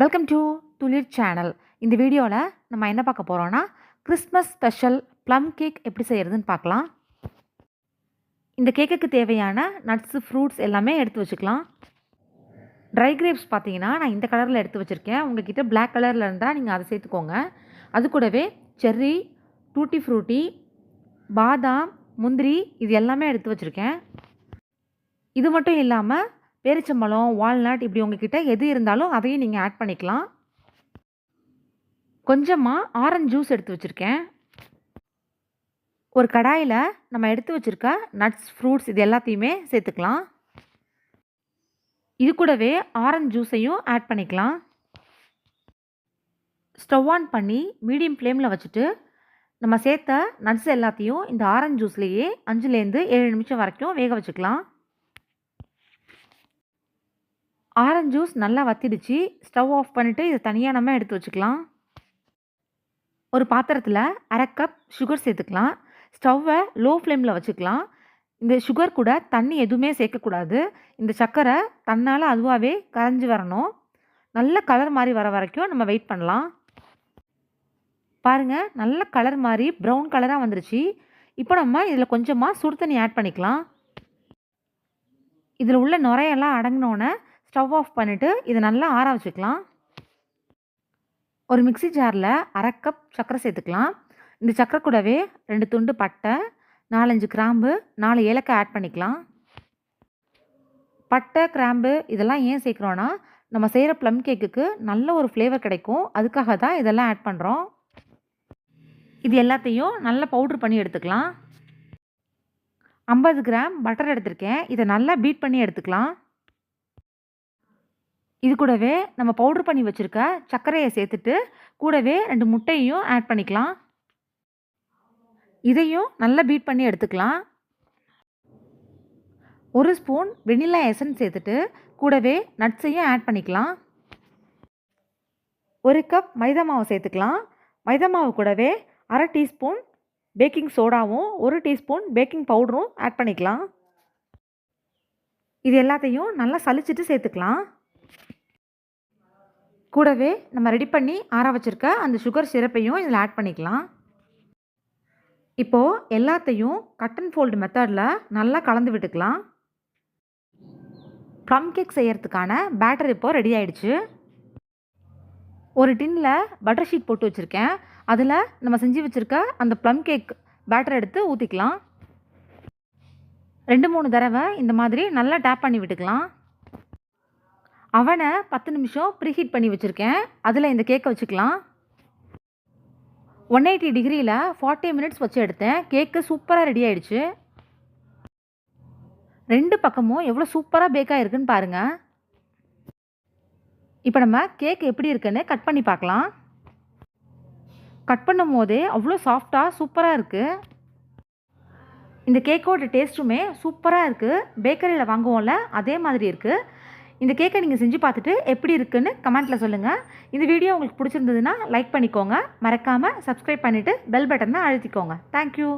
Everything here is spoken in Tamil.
வெல்கம் டு துளிர் சேனல் இந்த வீடியோவில் நம்ம என்ன பார்க்க போகிறோன்னா கிறிஸ்மஸ் ஸ்பெஷல் ப்ளம் கேக் எப்படி செய்கிறதுன்னு பார்க்கலாம். இந்த கேக்குக்கு தேவையான நட்ஸு ஃப்ரூட்ஸ் எல்லாமே எடுத்து வச்சுக்கலாம். ட்ரை கிரேப்ஸ் பார்த்தீங்கன்னா நான் இந்த கலரில் எடுத்து வச்சுருக்கேன். உங்ககிட்ட பிளாக் கலரில் இருந்தால் நீங்கள் அதை சேர்த்துக்கோங்க. அது கூடவே செர்ரி டூட்டி ஃப்ரூட்டி பாதாம் முந்திரி இது எல்லாமே எடுத்து வச்சுருக்கேன். இது மட்டும் இல்லாமல் பேரிச்சம்பழம் வால்நட் இப்படி உங்ககிட்ட எது இருந்தாலும் அதையும் நீங்கள் ஆட் பண்ணிக்கலாம். கொஞ்சமாக ஆரஞ்சு ஜூஸ் எடுத்து வச்சுருக்கேன். ஒரு கடாயில் நம்ம எடுத்து வச்சுருக்க நட்ஸ் ஃப்ரூட்ஸ் இது எல்லாத்தையுமே சேர்த்துக்கலாம். இது கூடவே ஆரஞ்சு ஜூஸையும் ஆட் பண்ணிக்கலாம். ஸ்டவ் ஆன் பண்ணி மீடியம் ஃப்ளேமில் வச்சுட்டு நம்ம சேர்த்த நட்ஸ் எல்லாத்தையும் இந்த ஆரஞ்சு ஜூஸ்லேயே அஞ்சுலேருந்து ஏழு நிமிஷம் வரைக்கும் வேக வச்சுக்கலாம். ஆரஞ்சு ஜூஸ் நல்லா வத்திடுச்சு. ஸ்டவ் ஆஃப் பண்ணிவிட்டு இதை தனியாக நம்ம எடுத்து வச்சுக்கலாம். ஒரு பாத்திரத்தில் அரை கப் சுகர் சேர்த்துக்கலாம். ஸ்டவ்வை லோ ஃப்ளேமில் வச்சுக்கலாம். இந்த சுகர் கூட தண்ணி எதுவுமே சேர்க்கக்கூடாது. இந்த சர்க்கரை தன்னால் அதுவாகவே கரைஞ்சி வரணும். நல்ல கலர் மாதிரி வர வரைக்கும் நம்ம வெயிட் பண்ணலாம். பாருங்கள் நல்ல கலர் மாதிரி ப்ரௌன் கலராக வந்துருச்சு. இப்போ நம்ம இதில் கொஞ்சமாக சுடு தண்ணி ஆட் பண்ணிக்கலாம். இதில் உள்ள நுரையெல்லாம் அடங்கினோன்னே ஸ்டவ் ஆஃப் பண்ணிவிட்டு இதை நல்லா ஆற வச்சுக்கலாம். ஒரு மிக்ஸி ஜாரில் அரை கப் சர்க்கரை சேர்த்துக்கலாம். இந்த சர்க்கரை கூடவே ரெண்டு துண்டு பட்டை நாலஞ்சு கிராம்பு நாலு ஏலக்காய் ஆட் பண்ணிக்கலாம். பட்டை கிராம்பு இதெல்லாம் ஏன் சேர்க்குறோன்னா நம்ம செய்கிற ப்ளம் கேக்குக்கு நல்ல ஒரு ஃப்ளேவர் கிடைக்கும். அதுக்காக தான் இதெல்லாம் ஆட் பண்ணுறோம் இது எல்லாத்தையும் நல்லா பவுட்ரு பண்ணி எடுத்துக்கலாம். ஐம்பது கிராம் பட்டர் எடுத்திருக்கேன். இதை நல்லா பீட் பண்ணி எடுத்துக்கலாம். இது கூடவே நம்ம பவுட்ரு பண்ணி வச்சுருக்க சர்க்கரையை சேர்த்துட்டு கூடவே ரெண்டு முட்டையும் ஆட் பண்ணிக்கலாம். இதையும் நல்லா பீட் பண்ணி எடுத்துக்கலாம். ஒரு ஸ்பூன் வெனிலா எசன்ஸ் சேர்த்துட்டு கூடவே நட்ஸையும் ஆட் பண்ணிக்கலாம். ஒரு கப் மைதா மாவு சேர்த்துக்கலாம். மைதா மாவு கூடவே அரை டீஸ்பூன் பேக்கிங் சோடாவும் ஒரு டீஸ்பூன் பேக்கிங் பவுடரும் ஆட் பண்ணிக்கலாம். இது எல்லாத்தையும் நல்லா சலிச்சிட்டு சேர்த்துக்கலாம். கூடவே நம்ம ரெடி பண்ணி ஆற வச்சுருக்க அந்த சுகர் சிரப்பையும் இதில் ஆட் பண்ணிக்கலாம். இப்போது எல்லாத்தையும் கட் அண்ட் ஃபோல்டு மெத்தடில் நல்லா கலந்து விட்டுக்கலாம். ப்ளம் கேக் செய்கிறதுக்கான பேட்டர் இப்போ ரெடி ஆயிடுச்சு. ஒரு டின்னில் பட்டர் ஷீட் போட்டு வச்சுருக்கேன். அதில் நம்ம செஞ்சு வச்சுருக்க அந்த ப்ளம் கேக் பேட்டர் எடுத்து ஊற்றிக்கலாம் ரெண்டு மூணு தடவை இந்த மாதிரி நல்லா டேப் பண்ணி விட்டுக்கலாம். அவனை பத்து நிமிஷம் ப்ரீஹீட் பண்ணி வச்சுருக்கேன். அதில் இந்த கேக்கை வச்சுக்கலாம். ஒன் எயிட்டி டிகிரியில் ஃபார்ட்டி மினிட்ஸ் வச்சு எடுத்தேன். கேக்கு சூப்பராக ரெடி ஆகிடுச்சு ரெண்டு பக்கமும் எவ்வளோ சூப்பராக பேக் ஆகிருக்குன்னு பாருங்கள் இப்போ நம்ம கேக் எப்படி இருக்குன்னு கட் பண்ணி பார்க்கலாம். கட் பண்ணும் போதே அவ்வளோ சாஃப்டாக சூப்பராக இருக்குது இந்த கேக்கோட டேஸ்ட்டுமே சூப்பராக இருக்குது பேக்கரியில் வாங்குவோம்ல அதே மாதிரி இருக்குது இந்த கேக்கை நீங்கள் செஞ்சு பார்த்துட்டு எப்படி இருக்குன்னு கமெண்ட்டில் சொல்லுங்கள் இந்த வீடியோ உங்களுக்கு பிடிச்சிருந்ததுன்னா லைக் பண்ணிக்கோங்க. மறக்காமல் சப்ஸ்கிரைப் பண்ணிவிட்டு பெல் பட்டனை அழுத்திக்கோங்க. தேங்க்யூ